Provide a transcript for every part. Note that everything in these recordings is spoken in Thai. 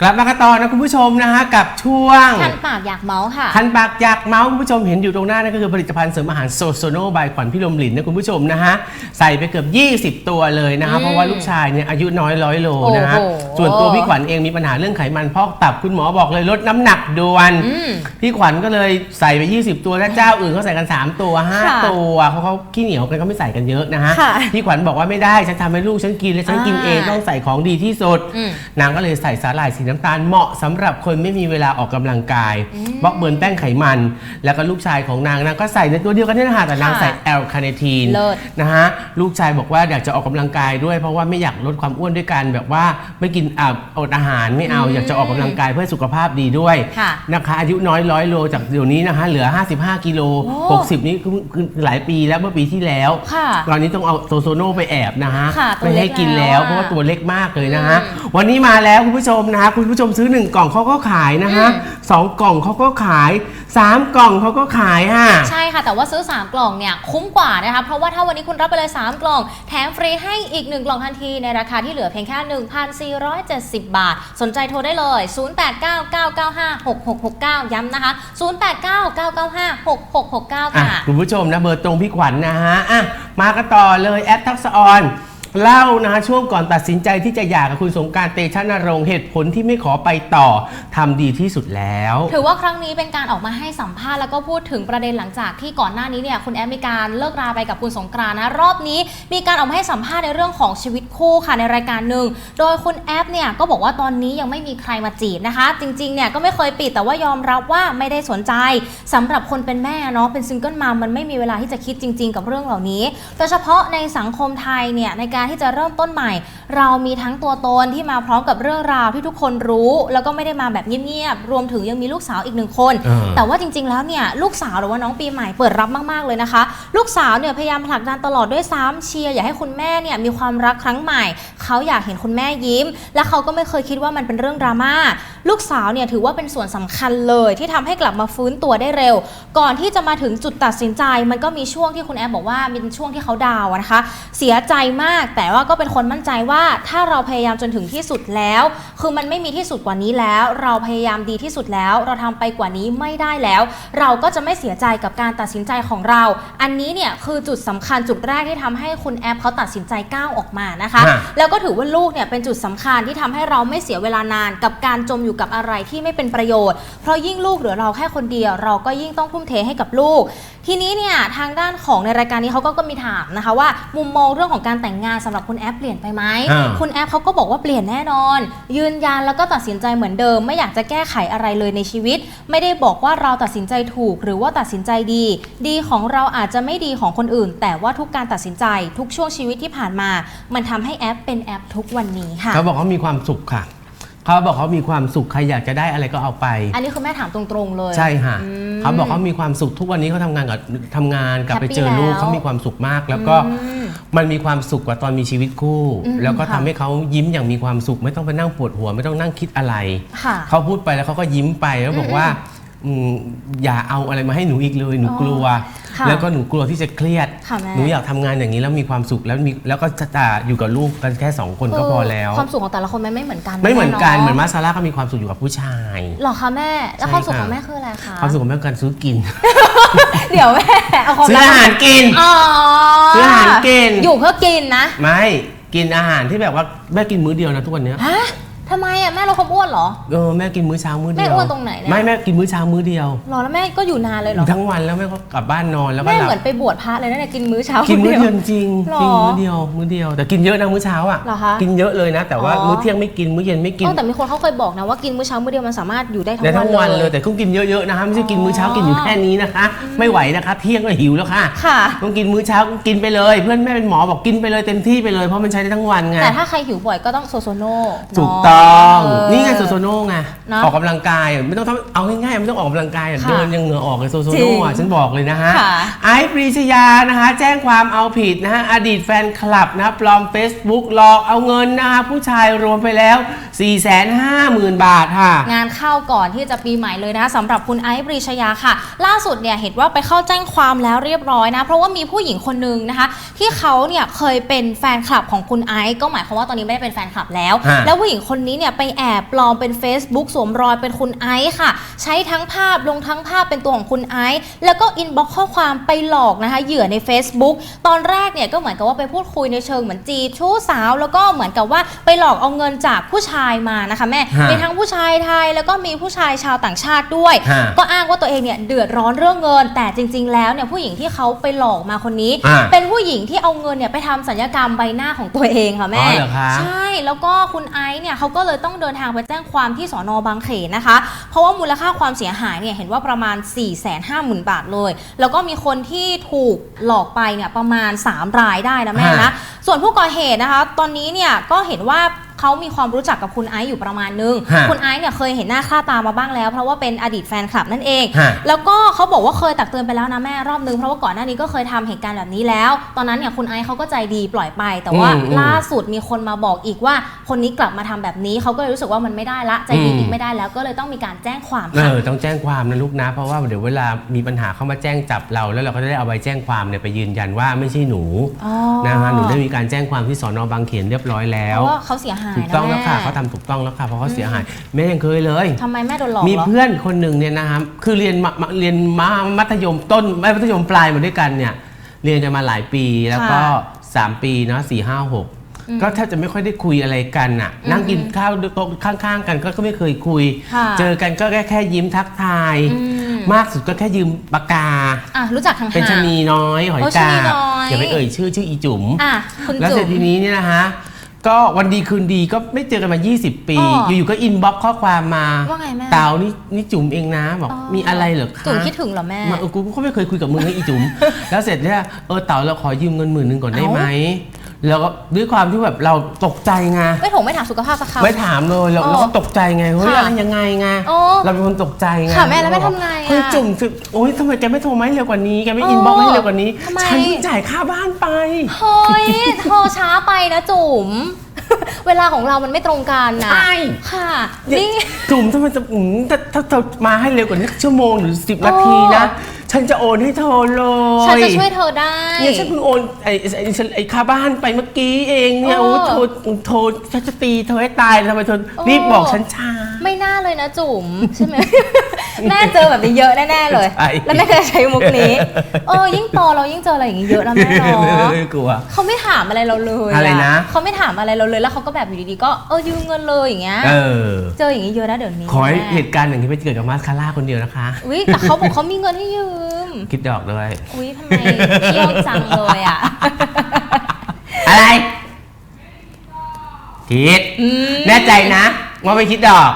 กลับมากันต่อนะคุณผู้ชมนะฮะกับช่วง คันปากอยากเมาส์ค่ะ คันปากอยากเมาส์คุณผู้ชมเห็นอยู่ตรงหน้านั่นก็คือผลิตภัณฑ์เสริมอาหารโซโซโนบายขวัญพี่ลมหลินนะคุณผู้ชมนะฮะใส่ไปเกือบ 20 ตัวเลยนะฮะอืมเพราะว่าลูกชายเนี่ยอายุน้อยร้อยโลนะฮะโอ้โห ส่วนตัวพี่ขวัญเองมีปัญหาเรื่องไขมันพอกตับคุณหมอบอกเลยลดน้ำหนักด่วน อืม พี่ขวัญก็เลยใส่ไป 20 ตัวแล้วเจ้าอื่นเขาใส่กัน 3 ตัว ค่ะ5 ตัวเขาเขาขี้เหนียวกันเขาไม่ใส่กันเยอะนะฮะค่ะพี่ขวัญบอกว่าไม่ได้ฉันทำให้ลูกฉันกินและฉันกินอ่าเองต้องใส่ของดีที่สุดอืมนางก็เลยใส่สาหร่ายสีน้ำตาลเหมาะสำหรับคนไม่มีเวลาออกกำลังกายบล็อกเบิร์นแป้งไขมัน แล้วก็ลูกชายของนางนางก็ใส่ในตัวเดียวกันนี่แหละค่ะแต่นางค่ะใส่แอลคาเนทีนเลิศ นะฮะลูกชายบอกว่าอยากจะออกกำลังกายด้วยเพราะว่าไม่อยากลดความอ้วนด้วยกันแบบว่าไม่กินอ่าอดอาหารไม่เอาอืมอยากจะออกกำลังกายเพื่อสุขภาพดีด้วย ค่ะ นะคะอายุน้อยร้อยโลจากเดี๋ยวนี้นะคะเหลือ 55 กิโล โอ้60 นี่คือคือหลายปีแล้วเมื่อปีที่แล้ว ค่ะตอนนี้ต้องเอาโซโซโนไปแอบนะฮะค่ะตัวไม่เล็ให้กกินแล้แล้ววเพราะว่าอะตัวเล็กมากเลยนะฮะอืมวันนี้มาแล้วคุณผู้ชมนะฮะคุณผู้ชมซื้อ 1 กล่องเขาก็ขายนะฮะอืมสองกล่องเขาก็ขาย 3 กล่องเขาก็ขายฮะใช่ค่ะ แต่ว่าซื้อ 3 กล่องเนี่ยคุ้มกว่านะคะเพราะว่าถ้าวันนี้คุณรับไปเลย 3 กล่อง แถมฟรีให้อีก 1 กล่องทันทีในราคาที่เหลือเพียงแค่ 1,470 บาท สนใจโทรได้เลย 0899956669 ย้ำนะคะ 0899956669อะค่ะ คุณผู้ชมนะเบอร์ตรงพี่ขวัญนะฮะอะมากันต่อเลยแอปทักษะออน เล่านะฮะช่วงก่อนตัดสินใจที่จะหย่ากับคุณสงการเตชะนรงค์เหตุผลที่ไม่ขอไปต่อทำดีที่สุดแล้ว ถือว่าครั้งนี้เป็นการออกมาให้สัมภาษณ์แล้วก็พูดถึงประเด็นหลังจากที่ก่อนหน้านี้เนี่ยคุณแอมมีการเลิกราไปกับคุณสงกรานนะรอบนี้มีการออกมาให้สัมภาษณ์ในเรื่องของชีวิตคู่ค่ะในรายการหนึ่งโดยคุณแอฟเนี่ยก็บอกว่าตอนนี้ยังไม่มีใครมาจีบนะคะ จริงๆเนี่ยก็ไม่เคยปิดแต่ว่ายอมรับว่าไม่ได้สนใจสำหรับคนเป็นแม่เนาะเป็นซิงเกิลมามันไม่มีเวลาที่จะคิดจริง ๆ กับเรื่องเหล่านี้โดยเฉพาะในสังคมไทยเนี่ยในการที่จะเริ่มต้นใหม่ เรามีทั้งตัวตนที่มาพร้อมกับเรื่องราวที่ทุกคนรู้ แล้วก็ไม่ได้มาแบบเงียบๆรวมถึงยังมีลูกสาวอีกหนึ่งคน เออ แต่ว่าจริงๆแล้วเนี่ยลูกสาวหรือว่าน้องปีใหม่เปิดรับมากๆเลยนะคะ ลูกสาวเนี่ยพยายามผลักดันตลอดด้วยซ้ำเชียร์อยากให้คุณแม่เนี่ยมีความรักครั้งใหม่ เขาอยากเห็นคุณแม่ยิ้ม และเขาก็ไม่เคยคิดว่ามันเป็นเรื่องดราม่าลูกสาวเนี่ยถือว่าเป็นส่วนสำคัญเลยที่ทำให้กลับมาฟื้นตัวได้เร็ว ก่อนที่จะมาถึงจุดตัดสินใจ มันก็มีช่วงที่คุณแอฟบอกว่าเป็นช่วงที่เขาดาวน์อะนะคะ เสียใจมากแต่ว่าก็เป็นคนมั่นใจว่าถ้าเราพยายามจนถึงที่สุดแล้ว คือมันไม่มีที่สุดกว่านี้แล้ว เราพยายามดีที่สุดแล้ว เราทำไปกว่านี้ไม่ได้แล้ว เราก็จะไม่เสียใจกับการตัดสินใจของเรา อันนี้เนี่ยคือจุดสำคัญจุดแรกที่ทำให้คุณแอฟเขาตัดสินใจก้าวออกมานะคะฮะแล้วก็ถือว่าลูกเนี่ยเป็นจุดสำคัญที่ทำให้เราไม่เสียเวลานานกับการจมอยู่กับอะไรที่ไม่เป็นประโยชน์ เพราะยิ่งลูกเหลือเราแค่คนเดียว เราก็ยิ่งต้องทุ่มเทให้กับลูก ทีนี้เนี่ยทางด้านของในรายการนี้เขาก็ก็มีถามนะคะว่า มุมมองเรื่องของการแต่งงานสำหรับคุณแอฟเปลี่ยนไปไหมอ่า คุณแอฟเขาก็บอกว่าเปลี่ยนแน่นอน ยืนยันแล้วก็ตัดสินใจเหมือนเดิม ไม่อยากจะแก้ไขอะไรเลยในชีวิต ไม่ได้บอกว่าเราตัดสินใจถูก หรือว่าตัดสินใจดี ดีของเราอาจจะไม่ดีของคนอื่น แต่ว่าทุกการตัดสินใจทุกช่วงชีวิตที่ผ่านมา มันทำให้แอฟเป็นแอฟทุกวันนี้ค่ะ เขาบอกเขามีความสุขค่ะ เขาบอกเขามีความสุขใครอยากจะได้อะไรก็เอาไป อันนี้คือแม่ถามตรงๆเลย ใช่ค่ะ อืมเขาบอกเขามีความสุขทุกวันนี้เขาทำงานกับทำงานกลับไป Happy เจอลูกแล้วเขามีความสุขมาก แล้วก็อืมมันมีความสุขกว่าตอนมีชีวิตคู่ อืมแล้วก็ค่ะทำให้เขายิ้มอย่างมีความสุข ไม่ต้องไปนั่งปวดหัว ไม่ต้องนั่งคิดอะไร ค่ะ เขาพูดไปแล้วเขาก็ยิ้มไปแล้วบอกว่าอืมอย่าเอาอะไรมาให้หนูอีกเลยหนูกลัว ค่ะแล้วก็หนูกลัวที่จะเครียด ค่ะแม่ หนูอยากทำงานอย่างนี้แล้วมีความสุขแล้วมีแล้วก็จะอยู่กับลูกกันแค่สองคนก็พอแล้ว ความสุขของแต่ละคนมันไม่เหมือนกันไม่เหมือนกันแเหมือนมาซาร่าก็มีความสุขอยู่กับผู้ชาย หรอคะแม่ แล้วใช่ความสุขค่ะของแม่คืออะไรคะ ความสุขของแม่คือการซื้อกิน เดี๋ยวแม่เอาความซื้อรักอาหารกิน อ๋อซื้ออาหารกิน อยู่เพื่อกินนะ ไม่ กินอาหารที่แบบว่าแม่กินมื้อเดียวนะทุกวันเนี้ย ฮะ ทำไมอะแม่เราความอ้วนเหรอ เออแม่กินมื้อเช้ามื้อเดียวแม่อ้วนตรงไหนเนี่ย ไม่แม่กินมื้อเช้ามื้อเดียว หรอแล้วแม่ก็อยู่นานเลยเหรอ ทั้งวันแล้วแม่ก็กลับบ้านนอนแล้วก็แม่หลับเหมือนไปบวชพระเลยนะเนี่ยกินมื้อเช้ากินมื้อดีเดียวจริงหรอ กินมื้อเดียวมื้อเดียว แต่กินเยอะนะมื้อเช้าอะเหรอคะกินเยอะเลยนะ แต่ว่าอ๋อ มื้อเที่ยงไม่กินมื้อเย็นไม่กิน เออแต่มีคนเขาเคยบอกนะว่ากินมื้อเช้ามื้อเดียวมันสามารถอยู่ได้ทั้งได้วัทั้นงวันเลเลยยแต่ต้องกินเยอะๆนะคะไม่ใช่กินมื้อเช้าอ๋อกินอยู่แค่นี้นะคะ ไม่ไหวนะคะ เที่ยงก็หิวแล้วค่ะ ค่ะ ต้องกินมื้อเช้ากินไปเลย เพื่อนแม่เป็นหมอบอกกินไปเลยเต็มที่ไปเลยเพราะมันใช้ได้ทั้งวันไงแต่ถ้าใครหิวบ่อยก็ต้องโซโซโน่ถูกเนาะต้องต้องเออนี่ไงโซโซโน่ไงเนอะออกกำลังกายอะไม่ต้องทำเอาง่ายๆไม่ต้องออกกำลังกายอะค่ะเดินยังเหงื่อออกเลยโซโซจริโน่งอะฉันบอกเลยนะฮะค่ะไอซ์ปรีชยานะคะ แจ้งความเอาผิดนะฮะอดีตแฟนคลับนะปลอม Facebook หลอกเอาเงินนะคะผู้ชายรวมไปแล้ว 450,000 บาทค่ะ งานเข้าก่อนที่จะปีใหม่เลยนะคะสำหรับคุณไอซ์ปรีชยาค่ะ ล่าสุดเนี่ยเห็นว่าไปเข้าแจ้งความแล้วเรียบร้อยนะ เพราะว่ามีผู้หญิงคนนึงนะคะ ที่เขาเนี่ยเคยเป็นแฟนคลับของคุณไอซ์ก็หมายความว่าตอนนี้ไม่ได้เป็นแฟนคลับแล้ว ฮะ แล้วผู้หญิงคนนี้เนี่ยไปแอบปลอมเป็น Facebook สวมรอยเป็นคุณไอซ์ค่ะ ใช้ทั้งภาพลงทั้งภาพเป็นตัวของคุณไอซ์แล้วก็อินบ็อกข้อความไปหลอกนะคะเหยื่อใน Facebook ตอนแรกเนี่ยก็เหมือนกับว่าไปพูดคุยในเชิงเหมือนจีบชู้สาว แล้วก็เหมือนกับว่าไปหลอกเอาเงินจากผู้ชายมานะคะแม่ฮะมีทั้งผู้ชายไทยแล้วก็มีผู้ชายชาวต่างชาติด้วย ฮะก็อ้างว่าตัวเองเนี่ยเดือดร้อนเรื่องเงิน แต่จริง ๆ แล้วเนี่ยผู้หญิงที่เขาไปหลอกมาคนนี้ อ่า เป็นผู้หญิงที่เอาเงินเนี่ยไปทำสัญญกรรมใบหน้าของตัวเองค่ะแม่ อ๋อเหรอคะ ใช่ แล้วก็คุณไอซ์เนี่ยเขาก็เลยต้องเดินทางไปแจ้งความที่สอนอบางเขนนะคะ เพราะว่ามูลค่าความเสียหายเนี่ยเห็นว่าประมาณ 4 5 0 0 0 0 บาทเลย แล้วก็มีคนที่ถูกหลอกไปเนี่ยประมาณ 3 รายได้นะแม่นะฮะส่วนผู้ก่อเหตุนะคะ ตอนนี้เนี่ยก็เห็นว่า เขามีความรู้จักกับคุณไอซ์อยู่ประมาณนึง ฮะคุณไอซ์เนี่ยเคยเห็นหน้าค่าตามาบ้างแล้ว เพราะว่าเป็นอดีตแฟนคลับนั่นเอง ฮะ แล้วก็เขาบอกว่าเคยตักเตือนไปแล้วนะแม่รอบนึงเพราะว่าก่อนหน้านี้ก็เคยทำเหตุการณ์แบบนี้แล้ว ตอนนั้นเนี่ยคุณไอซ์เขาก็ใจดีปล่อยไป แต่ว่าอืมอืมล่าสุดมีคนมาบอกอีกว่า คนนี้กลับมาทำแบบนี้เขาก็เลยรู้สึกว่ามันไม่ได้ละใจดีอืม อีกไม่ได้แล้วก็เลยต้องมีการแจ้งความเอค่ะ อต้องแจ้งความนะลูกนะ เพราะว่าเดี๋ยวเวลามีปัญหาเข้ามาแจ้งจับเรา แล้วเราก็จะได้เอาใบแจ้งความเนี่ยไปยืนยันว่าไม่ใช่หนูอ๋อ นะฮะหนูได้มีการแจ้งความที่สอนอบางเขนเรียบร้อยแล้เพว ราะว่าเขาเสียหายถูกนะต้องแล้วค่ะแม่เขาทำถูกต้องแล้วค่ะเพราะเขาเสียหายแม่ยังเคยเลย ทำไมแม่โดนหลอกมีเหรอ เพื่อนคนหนึ่งเนี่ยนะครับคือเรียนมามาเรียนมามัธยมต้นไม่มัธยมปลายมาด้วยกันเนี่ย เรียนกันมาหลายปีแล้วก็3ปีเนาะสี่ห้าหกก็แทบจะไม่ค่อยได้คุยอะไรกันน่ะ นั่งกินข้าวโต๊ะข้างๆ กันก็ก็ไม่เคยคุย ค่ะเจอกันก็แค่แค่ยิ้มทักทาย อืม มากสุดก็แค่ยืมปากกา อะรู้จักทาง เป็นชะนีน้อยหอยโอ้ชะกานีบน้อย อย่าไปเอ่ยชื่อชื่ออีจุ๋ม อะคุณแล้วจุ๋เสร็จม ทีนี้เนี่ยนะฮะ ก็วันดีคืนดีก็ไม่เจอกันมา 20 ปี อ๋อออยู่ๆก็อินบ็อกข้อความมาว่าไงแม่ เตานี่นี่จุ๋มเองนะบอกอ๋อมีอะไรเหรอคะ จุ๋มคิดถึงเหรอแม่ มาเออกูก็ไม่เคยคุยกับมึงนะอีจุ๋ม แล้วเสร็จเนี่ยเออเต๋าเราขอยืมเงินหมื่นหนึ่งก่อนได้ไหม แล้วก็ด้วยความที่แบบเราตกใจไงไม่ถงไม่ถามสุขภาพสักคำ ไม่ถามเลยเราอ๋อเราก็ตกใจไงเฮ้ยค่ะอะไรยังไงไงอ๋อเราเป็นคนตกใจไงค่ะแม่แล้วแม่ทำไงอะเฮ้ยจุ๋มคือโอ๊ยทำไมแกไม่โทรมาให้เร็วกว่านี้แกไม่อ๋ออินบ็อกซ์ให้เร็วกว่านี้ทำไม ฉันเพิ่งจ่ายค่าบ้านไป เฮ้ยโทรช้าไปนะจุ๋ม เวลาของเรามันไม่ตรงกันนะใช่ ค่ะเนี่ยนี่ จุ๋มทำไมจะอืมถ้าถ้าเธอมาให้เร็วกว่านี้ชั่วโมงหรือสิบนาทีนะ ฉันจะโอนให้เธอเลยฉันจะช่วยเธอได้ เนี่ยฉันเพิ่งโอนไอ้ไอ้ไอ้ไอ้ไอ้ค่าบ้านไปเมื่อกี้เองเนี่ยเอโอ้อโทรโทรฉันจะตีเธอให้ตายทำไมเธอโอ้รีบบอกฉันช้า ไม่น่า เลยนะจุ๋มใช่ไหม แม่เจอแบบนี้เยอะแน่ๆเลย ใช่ แล้วแม่ก็จะใช้มุกนี้เออยิ่งโตเรายิ่งเจออะไรอย่างนี้เยอะนะแม่เนาะ กลัว เขาไม่ถามอะไรเราเลยอะไรนะ เขาไม่ถามอะไรเราเลยแล้วเขาก็แบบอยู่ดีๆก็เออยืมเงินเลยอย่างเงี้ย เออ เจออย่างนี้เยอะนะเดี๋ยวนี้ขอให้แม่เหตุการณ์อย่างนี้ไม่เกิดกับมาสคาร่าคนเดียวนะคะ อุ้ยแต่เขาบอกเขามีเงินให้ยืม คิดดอกเลยอุ้ยทำไมเที่ยวจังเลยอะ อะไร คิดแน่ใจนะ ว่าไม่คิดดอก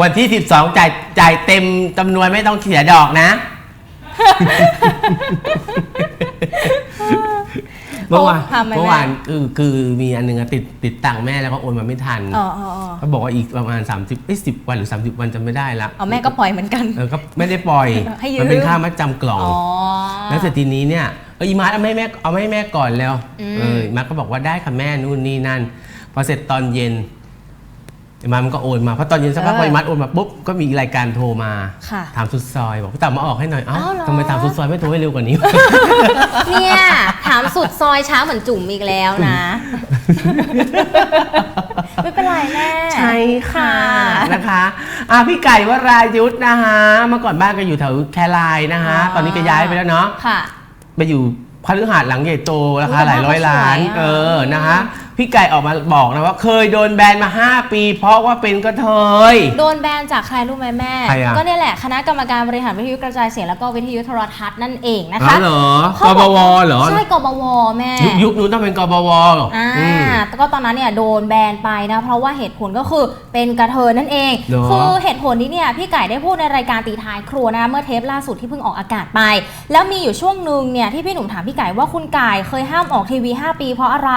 วันที่ 12 จ่ายจ่ายเต็มจำนวนไม่ต้องเสียดอกนะ เมื่อวานทำไหมแม่ เมื่อวานคือคือมีอันหนึงอะติดติดตังค์แม่แล้วก็โอนมาไม่ทันอ๋ออ๋ออ๋อเขาบอกว่าอีกประมาณ 30เอ้ย10 วันหรือ 30 วันจำไม่ได้ละเอาแม่ก็ปล่อยเหมือนกัน เออก็ไม่ได้ปล่อย ให้ยืม มันเป็นค่ามัดจำกล่อง อ๋อ แล้วเสร็จทีนี้เนี่ยเอออีมาร์ทเอาให้แม่เอาให้แม่ก่อนแล้วอืม เอออีมาร์ทก็บอกว่าได้ค่ะแม่นู่นนี่นั่น พอเสร็จตอนเย็น อีมาร์ทมันก็โอนมาเพราะตอนเย็นสักพักพออีมาร์ทโอนมาปุ๊บก็มีรายการโทรมาค่ะถามสุดซอยบอกพี่เต่ามาออกให้หน่อยเอ้าอ้าวเหรอ ทำไมถามสุดซอยไม่โทรให้เร็วกว่านี้ เนี่ย ถามสุดซอยช้าเหมือนจุ๋มอีกแล้วนะ ไม่เป็นไรแม่ ใช่ค่ะค่ะนะคะอะพี่ไก่วรายุทธนะคะเมื่อก่อนบ้านก็อยู่แถวแครายนะคะ อ๋อ ตอนนี้ก็ย้ายไปแล้วเนาะค่ะ ไปอยู่คฤหาสน์หลังใหญ่โตราคาอุ๊ยหลายร้อยล้านแต่บ้านก็สวยอะเออนะคะ พี่ไก่ออกมาบอกนะว่า เคยโดนแบนมา 5 ปี เพราะว่าเป็นกระเทย โดนแบนจากใครรู้ไหมแม่ ใครอะ ก็เนี่ยแหละคณะกรรมการบริหารวิทยุกระจายเสียงแล้วก็วิทยุโทรทัศน์นั่นเองนะอ๋อคะเหรอเขากบบอกวเหรอ ใช่กบวแม่ ยุคยุคนู้นต้องเป็นกบวหรออ่าอืม แต่ก็ตอนนั้นเนี่ยโดนแบนไปนะ เพราะว่าเหตุผลก็คือเป็นกระเทยนั่นเอง เหรอคือเหตุผลนี้เนี่ยพี่ไก่ได้พูดในรายการตีท้ายครัวนะ เมื่อเทปล่าสุดที่เพิ่งออกอากาศไป แล้วมีอยู่ช่วงหนึ่งเนี่ยที่พี่หนุ่มถามพี่ไก่ว่าคุณไก่เคยห้ามออกทีวี 5 ปีเพราะอะไร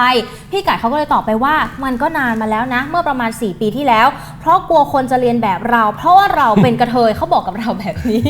พี่ไก่เขาก็ก็เลยตอบไปว่ามันก็นานมาแล้วนะ เมื่อประมาณ 4 ปีที่แล้ว เพราะกลัวคนจะเรียนแบบเรา เพราะว่าเราเป็นกระเทยเขาบอกกับเราแบบนี้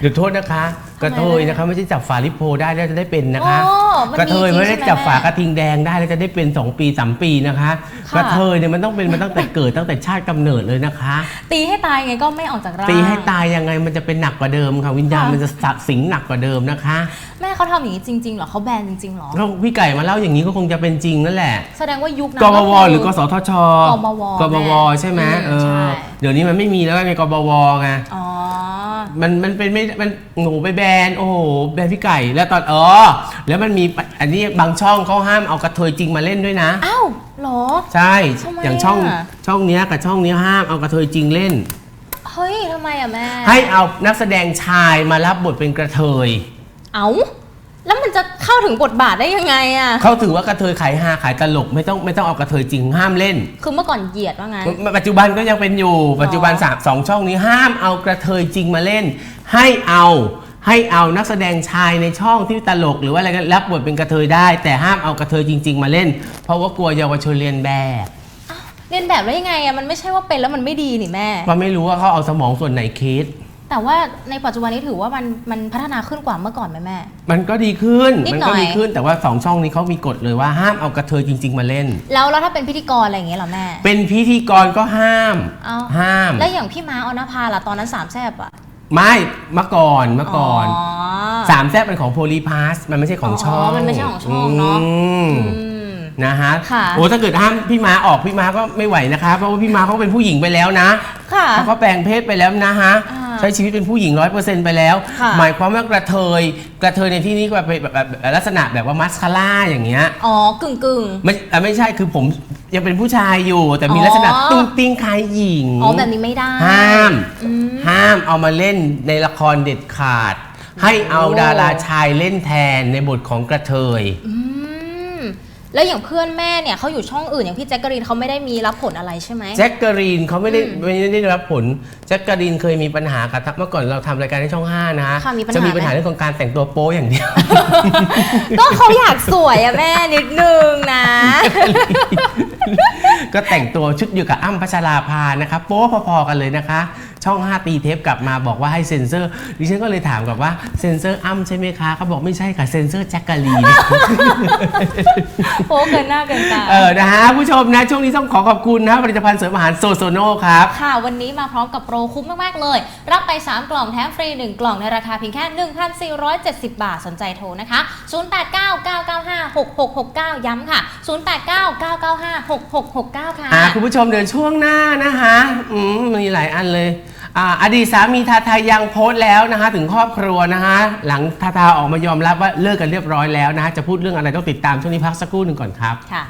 เดี๋ยวโทษนะคะ กระเทยนะคะไม่ใช่จับฝาลิโพได้แล้วจะได้เป็นนะคะ โอ้มันมีกระเทยไม่ได้จริงใช่ไหมจับฝากระทิงแดงได้แล้วจะได้เป็น 2 ปี 3 ปีนะคะ ค่ะ กระเทยเนี่ยมันต้องเป็นมาตั้งแต่เกิดตั้งแต่ชาติกำเนิดเลยนะคะ ตีให้ตายไงก็ไม่ออกจากร่าง ตีให้ตายยังไงมันจะเป็นหนักกว่าเดิมค่ะ วิญญาณค่ะ มันจะสิงหนักกว่าเดิมนะคะแม่เขาทำอย่างนี้จริงๆเหรอเขาแบนจริงๆเหรอ แล้วพี่ไก่มาเล่าอย่างนี้ก็คงจะเป็นจริงนั่นแหละ แสดงว่ายุคนั้นกบว คื หรือกสทชกบวกบวแม่ใช่ไหมอืมเอใช่ อเดี๋ยวนี้มันไม่มีแล้วไงกบวไง อ๋อ มันมันเป็นไม่มันหนูไปแบนโอ้โหแบนพี่ไก่แล้วตอนเออแล้วมันมีอันนี้บางช่องเขาห้ามเอากระเทยจริงมาเล่นด้วยนะ อ้าวเหรอ ใช่ทำไมอย่างช่องอะช่องเนี้ยกับช่องเนี้ยห้ามเอากระเทยจริงเล่น เฮ้ยทำไมอะแม่ให้เอานักแสดงชายมารับบทเป็นกระเทย เอา แล้วมันจะเข้าถึงบทบาทได้ยังไงอะเขาถือว่ากระเทยขายฮาขายตลกไม่ต้องไม่ต้องเอากระเทยจริงห้ามเล่น คือเมื่อก่อนเหยียดว่างั้น ปัจจุบันก็ยังเป็นอยู่ ปัจจุบันสามสองช่องนี้ห้ามเอากระเทยจริงมาเล่น ให้เอาให้เอานักแสดงชายในช่องที่ตลก หรือว่าอะไรก็รับบทเป็นกระเทยได้ แต่ห้ามเอากระเทยจริง ๆ มาเล่น เพราะว่ากลัวเยาวชนเรียนแบบเรียนแบบได้ยังไงอะมันไม่ใช่ว่าเป็นแล้วมันไม่ดีนี่แม่เพราะไม่รู้ว่าเขาเอาสมองส่วนไหนคิด แต่ว่าในปัจจุบันนี้ถือว่ามันมันพัฒนาขึ้นกว่าเมื่อก่อนไหมแม่ มันก็ดีขึ้น นิดมัหน่ก็อย ดีขึ้น แต่ว่าสองช่องนี้เขามีกฎเลยว่าห้ามเอากระเทยจริง ๆ มาเล่น แล้วแล้วถ้าเป็นพิธีกรอะไรอย่างเงี้ยเหรอแม่ เป็นพิธีกรก็ห้าม เอ้า ห้าม แล้วอย่างพี่ม้าออนภาล่ะตอนนั้นสามแซบอะไม่เมื่อก่อนเมื่อก่อนอ๋อสามแซบเป็นของโพลีพาสมันไม่ใช่ของช่องอ๋อมันไม่ใช่ของช่องเนอะมอืม นะฮะค่ะ โอ้ถ้าเกิดห้ามพี่ม้าออกพี่ม้าก็ไม่ไหวนะคะ เพราะว่าพี่ม้าเขาเป็นผู้หญิงไปแล้วนะค่ะ เขาก็แปลงเพศไปแล้วนะฮะ อ่า ใช้ชีวิตเป็นผู้หญิงร้อยเปอร์เซ็นต์ไปแล้ว ค่ะหมายความว่ากระเทย กระเทยในที่นี้ก็แบบแบบแบบแบบลักษณะแบบว่ามัสคาร่าอย่างเงี้ย อ๋อกึ่งกึ่ง ไม่อะไม่ใช่คือผมยังเป็นผู้ชายอยู่ แต่มีอ๋อ ลักษณะตุ้งติ้งคล้ายหญิง ๆอ๋อแบบนี้ไม่ได้ ห้าม อืม ห้ามเอามาเล่นในละครเด็ดขาด ให้เอาโอ้ดาราชายเล่นแทนในบทของกระเทย อืม แล้วอย่างเพื่อนแม่เนี่ยเขาอยู่ช่องอื่นอย่างพี่แจ๊กกะรีนเขาไม่ได้มีรับผลอะไรใช่ไหม แจ็คเกอรีนเขาไม่ได้อืมไม่ได้รับผลแจ็คเกอรีนเคยมีปัญหากับทักเมื่อก่อนเราทำรายการในช่อง5นะค่ะมีปัญหา จะมีปัญหาไหมเรื่องของการแต่งตัวโป๊อย่างเดียว ก็เขาอยากสวยอะแม่นิดนึงนะ ก็แต่งตัวชุดอยู่กับอ้ำพัชราภานะคะโป๊พอๆกันเลยนะคะ ช่อง 5 ตีเทปกลับมาบอกว่าให้เซ็นเซอร์ ดิฉันก็เลยถามกลับว่าเซ็นเซอร์อ้ำใช่ไหมคะเขาบอกไม่ใช่ค่ะเซ็นเซอร์แจ็คเกอรีน โป๊เกินหน้าเกินตา เออ นะฮะผู้ชมนะ ช่วงนี้ต้องขอขอบคุณนะผลิตภัณฑ์เสริมอาหารโซโซโนครับ ค่ะ วันนี้มาพร้อมกับโปรคุ้มมาก ๆ เลย รับไป 3 กล่องแถมฟรี 1 กล่องในราคาเพียงแค่ 1,470 บาท สนใจโทรนะคะ 0899956669 ย้ำค่ะ0899956669ค่ะ อ่าคุณผู้ชมเดี๋ยวช่วงหน้านะคะอืมมีหลายอันเลยอ่าอดีตสามีทาทายังโพสต์แล้วนะคะ ถึงครอบครัวนะคะหลังทาทาออกมายอมรับว่าเลิกกันเรียบร้อยแล้วนะคะจะพูดเรื่องอะไรต้องติดตามช่วงนี้พักสักครู่หนึ่งก่อนครับ ค่ะ